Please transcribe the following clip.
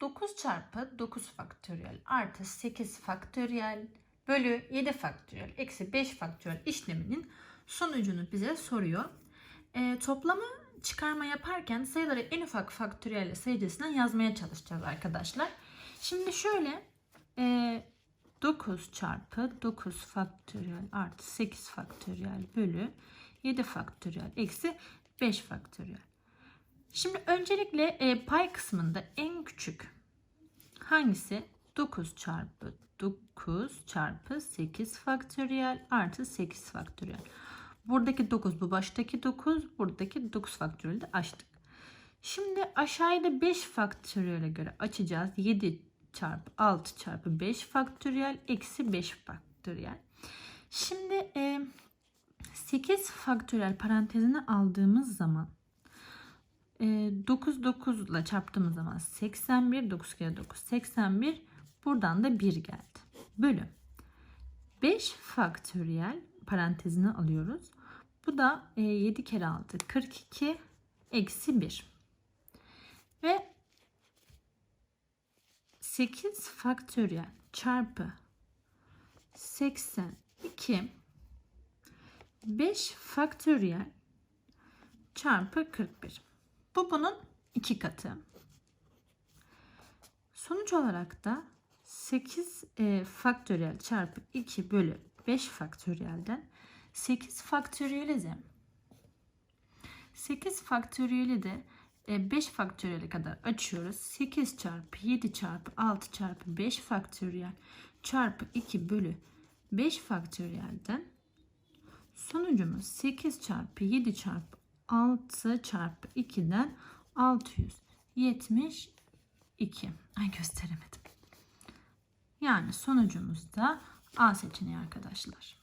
Dokuz çarpı 9 faktöriyel artı 8 faktöriyel bölü 7 faktöriyel eksi 5 faktöriyel işleminin sonucunu bize soruyor. Ee, toplamı çıkarma yaparken sayıları en ufak faktöriyel sayıcısından yazmaya çalışacağız arkadaşlar. Şimdi şöyle e, 9 çarpı 9 faktöriyel artı 8 faktöriyel bölü 7 faktöriyel eksi 5 faktöriyel. Şimdi öncelikle e, pay kısmında en küçük hangisi? 9 çarpı 9 çarpı 8 faktöriyel artı 8 faktöriyel. Buradaki 9 bu baştaki 9 buradaki 9 faktöriyeli de açtık. Şimdi aşağıda 5 faktöriyele göre açacağız. 7 çarpı 6 çarpı 5 faktöriyel eksi 5 faktöriyel. Şimdi e, 8 faktöriyel parantezine aldığımız zaman e, 9 9 ile çarptığımız zaman 81 9 kere 9 81 buradan da 1 geldi. Bölü 5 faktöriyel parantezine alıyoruz. Bu da e, 7 kere 6 42 eksi 1. Ve 8 faktöriyel çarpı 82 5 faktöriyel çarpı 41. Bu bunun iki katı. Sonuç olarak da 8 e, faktöriyel çarpı 2 bölü 5 faktöriyelden 8 faktöriyeli de 8 faktöriyeli de 5 faktöriyele kadar açıyoruz. 8 çarpı 7 çarpı 6 çarpı 5 faktöriyel çarpı 2 bölü 5 faktöriyelden sonucumuz 8 çarpı 7 çarpı 6 çarpı 2'den 672. Ay gösteremedim. Yani sonucumuz da A seçeneği arkadaşlar.